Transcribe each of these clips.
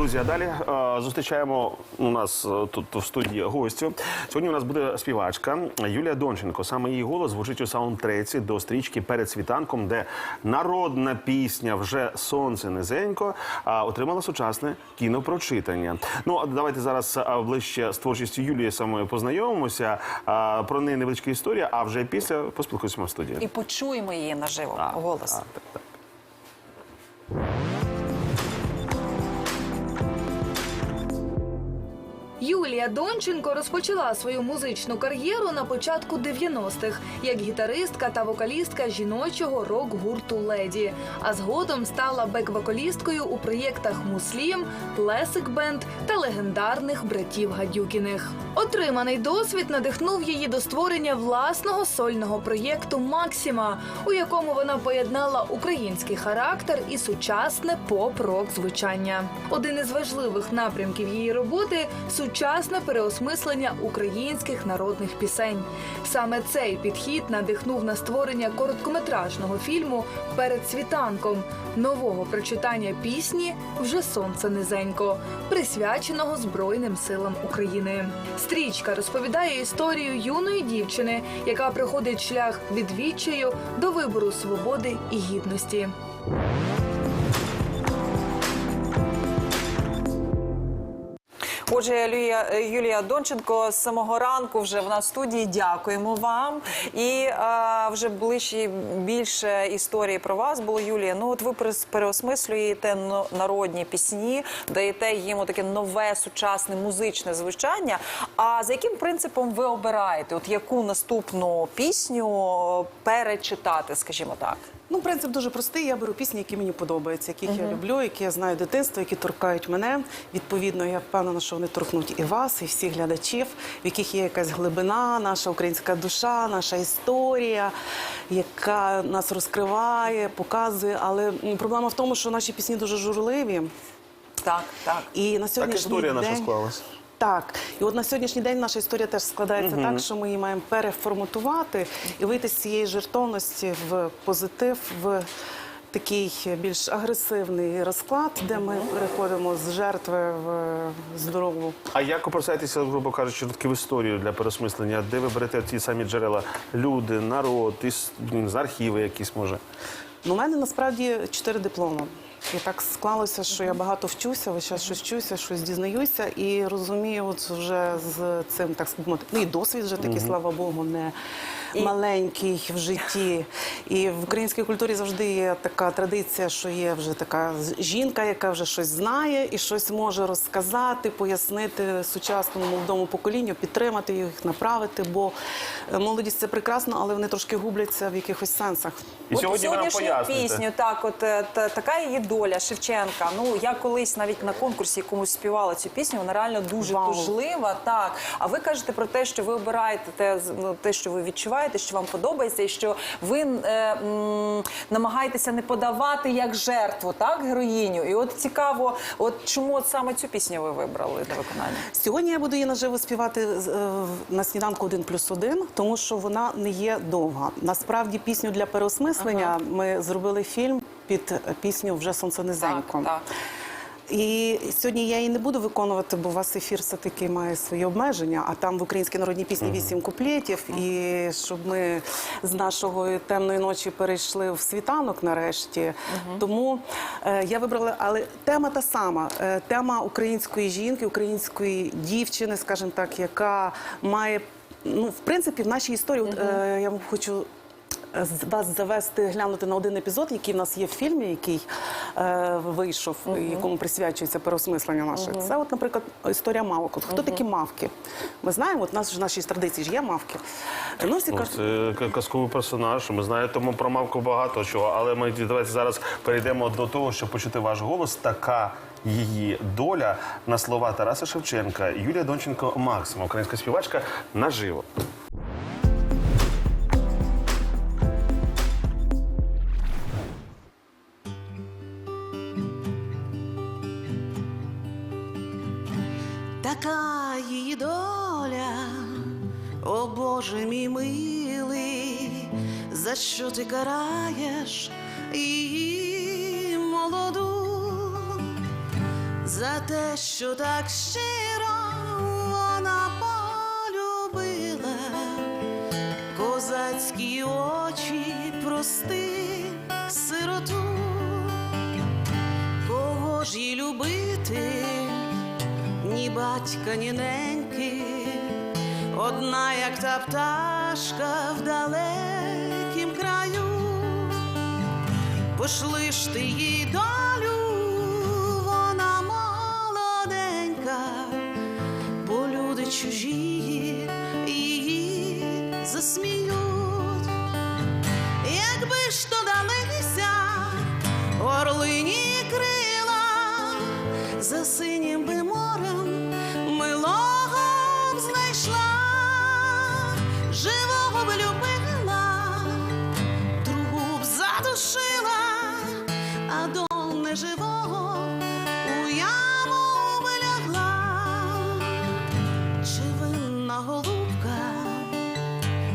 Друзі, а далі е, зустрічаємо у нас е, тут в студії гостю. Сьогодні у нас буде співачка Юлія Донченко. Саме її голос звучить у саундтреці до стрічки перед світанком, де народна пісня вже сонце низенько отримала сучасне кінопрочитання. Ну а давайте зараз ближче з творчістю Юлії самою познайомимося. Про неї невеличка історія. А вже після поспілкуємося в студії. І почуємо її наживо голос. а, так, так. Юлія Донченко розпочала свою музичну кар'єру на початку 90-х як гітаристка та вокалістка жіночого рок-гурту Леді. А згодом стала бек-вокалісткою у проєктах Муслім, Лесик Бенд та легендарних братів Гадюкіних. Отриманий досвід надихнув її до створення власного сольного проєкту Максима, у якому вона поєднала український характер і сучасне поп-рок звучання. Один із важливих напрямків її роботи сучасне переосмислення українських народних пісень. Саме цей підхід надихнув на створення короткометражного фільму Перед світанком нового прочитання пісні Вже сонце низенько, присвяченого Збройним силам України. Стрічка розповідає історію юної дівчини, яка проходить шлях від відчаю до вибору свободи і гідності. Отже, Юлія, Юлія Донченко з самого ранку вже в нас студії. Дякуємо вам. І а, вже ближче більше історії про вас було, Юлія. Ну от ви переосмислюєте народні пісні, даєте їм таке нове сучасне музичне звучання. А за яким принципом ви обираєте? От яку наступну пісню перечитати, скажімо так? Ну, принцип дуже простий. Я беру пісні, які мені подобаються, яких я люблю, які я знаю дитинства, які торкають мене. Відповідно, я впевнена, що вони торкнуть і вас, і всіх глядачів, в яких є якась глибина, наша українська душа, наша історія, яка нас розкриває, показує. Але проблема в тому, що наші пісні дуже журливі. Так, так. І на Так сьогоднішній історія наша день... склалась. Так, і от на сьогоднішній день наша історія теж складається так, що ми її маємо переформатувати і вийти з цієї жертовності в позитив, в такий більш агресивний розклад, де ми переходимо з жертви в здорову. А як опираєтеся, грубо кажучи, в історію для переосмислення? Де ви берете ті самі джерела? Люди, народ, блін, з архіви якісь може? Ну, у мене насправді чотири дипломи. І так склалося, що я багато вчуся, весь час щось вчуся, щось дізнаюся. І розумію, от вже з цим так сказати, ну і досвід вже такий, слава Богу, не маленький в житті. І в українській культурі завжди є така традиція, що є вже така жінка, яка вже щось знає і щось може розказати, пояснити сучасному молодому поколінню, підтримати їх, направити. Бо е, молодість це прекрасно, але вони трошки губляться в якихось сенсах. І от сьогодні сьогоднішню пісню, так, от е, та, така її доля Шевченка. Ну я колись навіть на конкурсі якомусь співала цю пісню. Вона реально дуже Вау. тужлива. Так. А ви кажете про те, що ви обираєте те, з- ну, те, що ви відчуваєте, що вам подобається, і що ви е, м, намагаєтеся не подавати як жертву, так, героїню. І от цікаво, от чому от саме цю пісню ви вибрали для виконання? Сьогодні я буду її наживо співати е, на сніданку один плюс один, тому що вона не є довга. Насправді пісню для переосмислення ми зробили фільм під пісню Вже сонце низенько. Так, так. І сьогодні я її не буду виконувати, бо у вас ефір все таки має свої обмеження. А там в українській народній пісні вісім куплетів. І щоб ми з нашої темної ночі перейшли в світанок нарешті. Тому е, я вибрала, але тема та сама: Е, тема української жінки, української дівчини, скажімо так, яка має ну в принципі в нашій історії. От, е, я вам хочу вас завести глянути на один епізод, який в нас є в фільмі, який е, вийшов, якому присвячується переосмислення наше. Це, от, наприклад, історія мавок. От хто такі мавки? Ми знаємо, от у нас в нашій традиції ж є мавки. Ну, всі Ну, кажуть, це казковий персонаж. Ми знаємо тому про мавку багато чого. Але ми давайте зараз перейдемо до того, щоб почути ваш голос. Така її доля на слова Тараса Шевченка, Юлія Донченко Максима, українська співачка наживо. Така її доля, о Боже мій милий, за що ти караєш її молоду, за те, що так щиро вона полюбила. Козацькі очі прости сироту, кого ж їй любити, ні батька, ні неньки, одна, як та пташка в далекім краю, пошли ж ти їй долю, вона молоденька, бо люди чужі її засміють.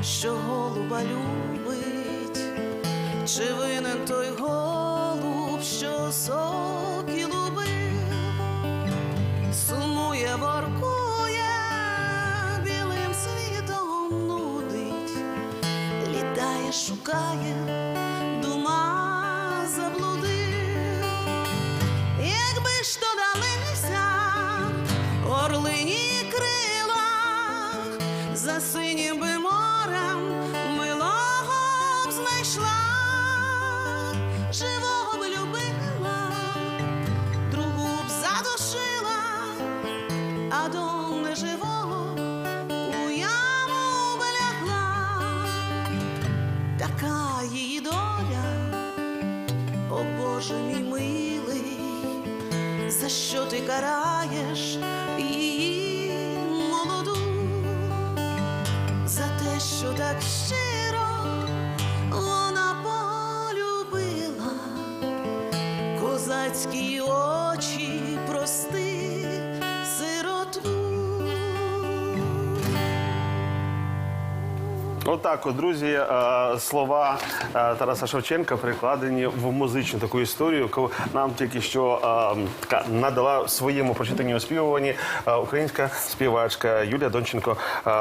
Що голуба любить, чи винен той голуб, що соки любив, сумує, воркує, білим світом нудить, літає, шукає, дума заблудив. Якби ж то далися орлині крила, за синім до неживого у яму б така її доля, о Боже мій милий за що ти караєш її молоду, за те, що так щиро Отак, от, друзі, е, слова е, Тараса Шевченка прикладені в музичну таку історію, яку нам тільки що е, така надала в своєму прочитанні оспівуванні українська співачка Юлія Донченко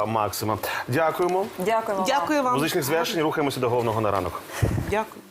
Максима. Дякуємо. Дякуємо. вам. Дякую вам. Музичних звершень рухаємося до головного на ранок. Дякую.